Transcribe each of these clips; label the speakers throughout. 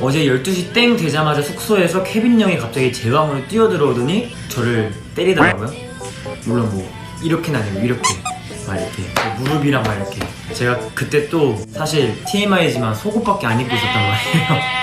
Speaker 1: 어제 12시 땡 되자마자 숙소에서 케빈 형이 갑자기 제 방으로 뛰어들어오더니 저를 때리더라고요. 물론 뭐 이렇게는 아니고 이렇게 막 이렇게 무릎이랑 막 이렇게 제가 그때 또 사실 TMI지만 속옷밖에 안 입고 있었단 말이에요.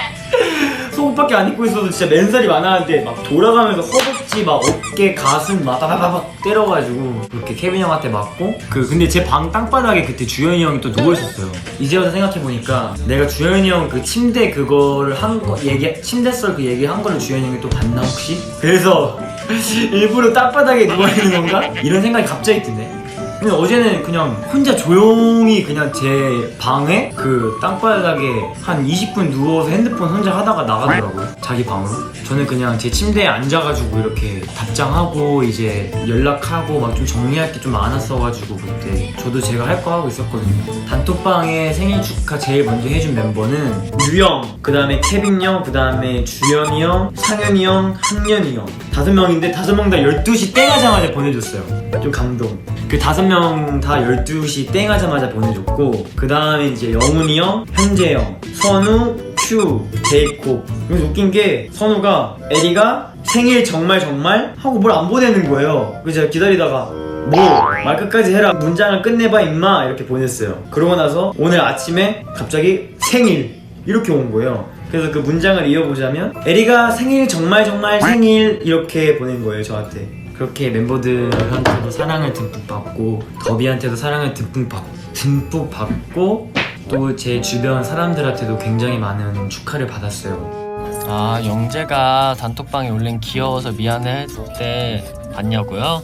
Speaker 1: 속옷밖에 안 입고 있어도 진짜 맨살이 많았는데 막 돌아가면서 허벅지 막 어깨 가슴 막 따바바박 때려가지고 그렇게 케빈 형한테 맞고 그 근데 제 방 땅바닥에 그때 주현이 형이 또 누워 있었어요. 이제 와서 생각해 보니까 내가 주현이 형 그 침대 그거를 한 거 얘기 침대 썰 그 얘기 한 거를 주현이 형이 또 봤나 혹시? 그래서 일부러 땅바닥에 누워 있는 건가? 이런 생각이 갑자기 드네. 근데 어제는 그냥 혼자 조용히 그냥 제 방에 그 땅바닥에 한 20분 누워서 핸드폰 혼자 하다가 나가더라고요. 자기 방으로. 저는 그냥 제 침대에 앉아가지고 이렇게 답장하고 이제 연락하고 막 좀 정리할 게 좀 많았어가지고 그때 저도 제가 할 거 하고 있었거든요. 단톡방에 생일 축하 제일 먼저 해준 멤버는 유영, 그 다음에 케빈 형, 그 다음에 주현이 형, 상현이 형, 학년이 형. 다섯 명인데 다섯 명 다 12시 땡 하자마자 보내줬어요. 좀 감동. 그 다섯 명 다 12시 땡 하자마자 보내줬고, 그 다음에 이제 영훈이 형, 현재 형, 선우, 큐, 제이콥. 그래서 웃긴 게 선우가 에리가 생일 정말 정말 하고 뭘 안 보내는 거예요. 그래서 제가 기다리다가 뭐 말 끝까지 해라 문장을 끝내봐 임마 이렇게 보냈어요. 그러고 나서 오늘 아침에 갑자기 생일 이렇게 온 거예요. 그래서 그 문장을 이어보자면 에리가 생일 정말 정말 생일 이렇게 보낸 거예요 저한테. 그렇게 멤버들한테도 사랑을 듬뿍 받고 더비한테도 사랑을 듬뿍 받, 듬뿍 받고 또 제 주변 사람들한테도 굉장히 많은 축하를 받았어요.
Speaker 2: 아 영재가 단톡방에 올린 귀여워서 미안해 때 봤냐고요?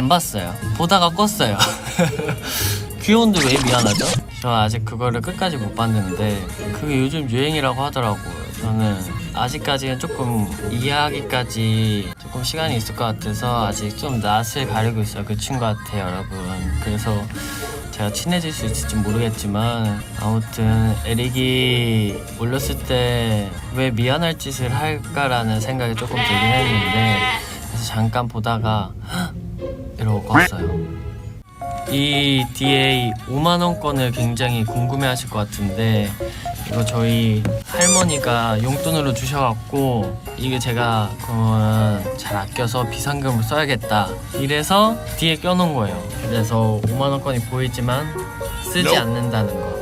Speaker 2: 안 봤어요. 보다가 껐어요. 귀여운데 왜 미안하죠? 저 아직 그거를 끝까지 못 봤는데 그게 요즘 유행이라고 하더라고요. 저는 아직까지는 조금 이해하기까지 조금 시간이 있을 것 같아서 아직 좀 낯을 가리고 있어요. 그 친구한테 여러분. 그래서 제가 친해질 수 있을지 모르겠지만 아무튼 에릭이 올렸을 때 왜 미안할 짓을 할까라는 생각이 조금 들긴 했는데 그래서 잠깐 보다가 헉! 이러고 껐어요. 이 DA 5만 원권을 굉장히 궁금해하실 것 같은데 이거 저희 할머니가 용돈으로 주셔갖고 이게 제가 그러면 잘 아껴서 비상금을 써야겠다 이래서 뒤에 껴놓은 거예요. 그래서 5만 원권이 보이지만 쓰지 않는다는 거.